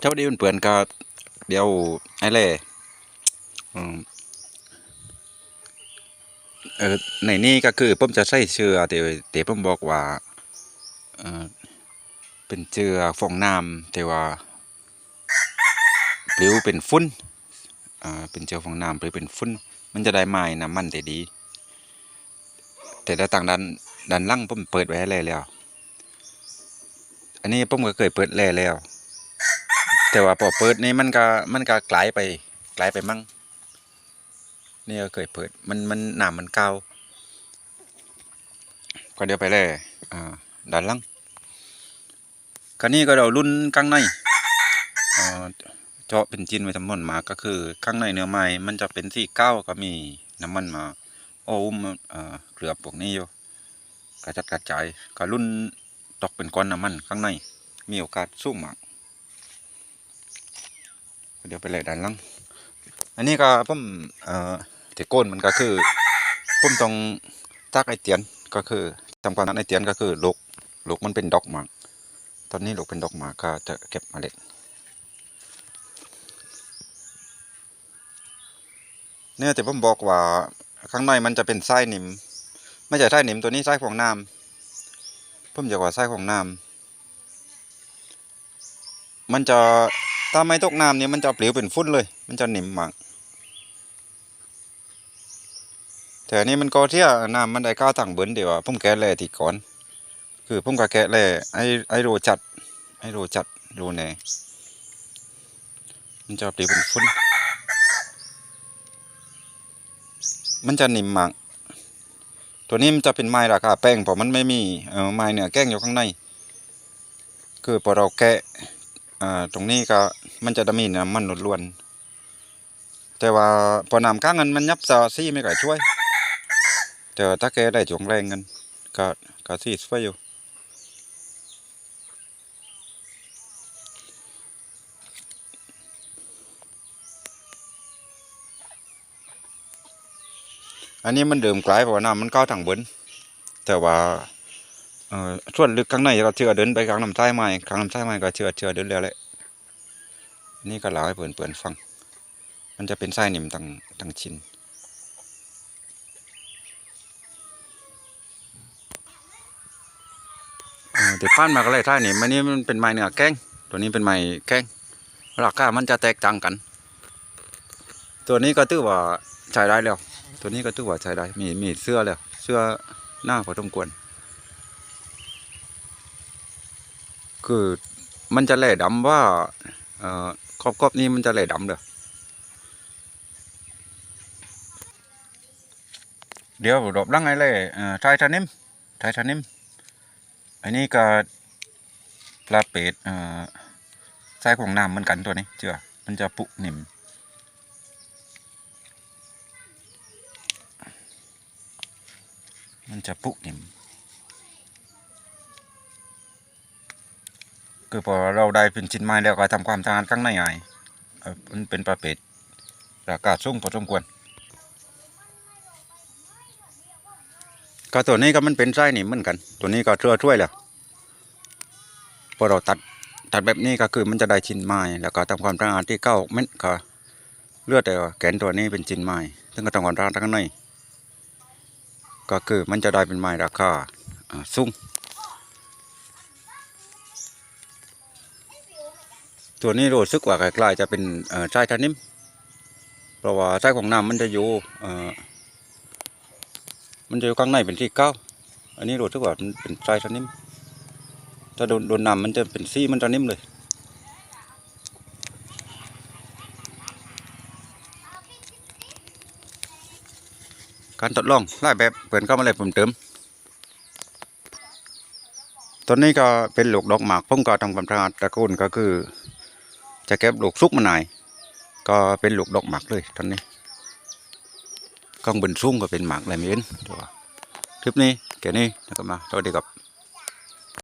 เจ้าดีเปื่อนก็เดี๋ยวไอ้เล่เออในนี้ก็คือผมจะใส่เชือแต่แต่ผมบอกว่าเออเป็นเชือฟองน้ำแต่ว่าหรือเป็นฟุ้นอ่าเป็นเชือฟองน้ำหรือเป็นฟุ้นมันจะได้ไม้น้ำมันแต่ดี แต่ด้านต่างด้านด้านล่างผมเปิดไว้ให้แล้ว อันนี้ผมก็เคยเปิดแล่แล้ว แต่ว่าพอเปิดนี่มันก็มันก็กลายไปกลายไปมั่งนี่ก็เคยเปิดมันมันหน้ำมันเกาก็เดี๋ยวไปแล่อ่าด้านล่างคันนี้ก็เรารุ่นข้างในเจาะเป็นจินไว้ทั้งหมดมาก็คือข้างในเนื้อไม้มันจะเป็นสีเก้าก็มีน้ำมันมาโอ้มเอ่อเกลือพวกนี้อยู่กระจัดกระจายก็รุ่นตกเป็นก้อนน้ำมันข้างในมีโอกาสสูงมาก เดี๋ยวไปเลยด้านล่างอันนี้ก็ผมเอ่อที่โก้นมันก็คือผมต้องตักไอเตียนก็คือทำความนั้นไอเตียนก็คือลูกลูกมันเป็นดอกหมากตอนนี้ลูกเป็นดอกหมากก็จะเก็บเมล็ดเนี่ยแต่ผมบอกว่าข้างในมันจะเป็นไส้หนิม ไม่ใช่ไส้หนิมตัวนี้ไส้ของน้ำผมจะว่าไส้ของน้ำมันจะ ถ้าไม่ตกน้ำเนี่ยมันจะเปลวเป็นฟุ้นเลย มันจะหนิมมากแต่อันนี้มันก็เที่ยน้ำมันได้ก้าวต่างเบิ้นเดี๋ยวอะผมแกะแร่ที่ก่อน คือผมก็แกะแร่ไอ้ไอ้โรจัด ไอ้โรจัดโรแน่มันจะเปลวเป็นฟุ้นมันจะหนิมมากตัวนี้มันจะเป็นไม้ราคาแป้งเพราะมันไม่มีเออไม้เนื้อแก้งอยู่ข้างใน คือพอเราแกะ ตรงนี้ก็มันจะดมีน้ำมันล้วนๆแต่ว่าพอน้ำข้างเงินมันยับซาซี่ไม่ก่ช่วย แต่ถ้าแกได้จวงแรงเงินก็ก็ซี่ช่วยอยู่อันนี้มันเดิมกลายเพราะว่าน้ำมันก้าวทางบนแต่ว่า เอ่อส่วนลึกข้างในก็เชื่อเดินไปกลางลำไส้ไม้กลางลำไส้ไม้ก็เชื่อเชื่อเดินแล้วแหละนี่ก็เล่าให้เพื่อนเพื่อนฟัง มันจะเป็นไส้หนิมตั้งตั้งชิ้นเออแต่ผ่านมาก็เลยไส้หนิมอันนี้มันเป็นไม้เนื้อแก้ง ตัวนี้เป็นไม้แก้งราคามันจะแตกต่างกัน ตัวนี้ก็ถือว่าใช้ได้แล้ว ตัวนี้ก็ถือว่าใช้ได้ มีมีเสื้อแล้ว เสื้อหน้าพอสมควร คือมันจะแหล่ดำว่าเอ่อครอบครอบนี้มันจะแหล่ดำเด้อเดี๋ยวรอบลังไงเลยเอ่อไททานิมไททานิมอันนี้ก็ปลาเป็ดเอ่อไส้ของน้ำเหมือนกันตัวนี้เจือมันจะปุนิ่มมันจะปุนิ่ม คือพอเราได้เป็นชิ้นไม้แล้วก็ทำความสะอาดข้างในไงมันเป็นประเภทราคาสูงพอสมควรก็ตัวนี้ก็มันเป็นไส้หนิมเหมือนกัน ตัวนี้ก็เชื่อช่วยแล้วพอเราตัดตัดแบบนี้ก็คือมันจะได้ชิ้นไม้แล้วก็ทำความสะอาดที่เก้าเม็ดก็เลือดแต่แกนตัวนี้เป็นชิ้นไม้ซึ่งก็ทำความสะอาดข้างในก็คือมันจะได้เป็นไม้ราคาสูง ตัวนี้รู้สึกว่าคล้ๆจะเป็นเอ่อไส้ทานิมเพราะว่าไส้ของน้ำมันจะอยู่มันจะอยู่ข้างในเป็นที่เก้าอันนี้รู้สึกว่ามันเป็นไส้ทานิมถ้าโดนโดนน้ำมันจะเป็นสีมันทานิมเลยการทดลองหลายแบบเปิดเข้ามาเลยผมเติมตัวนี้ก็เป็นลูกดอกหมากผมก็ทำความสะอาดตระกูลก็คือ จะเก็บลูกซุกมาหน่อยก็เป็นลูกดอกหมากเลยตอนนี้ข้างบนซุ้งก็เป็นหมากอะไรไม่เห็นตัวคลิปนี้แค่นี้นะครับมาสวัสดีครับ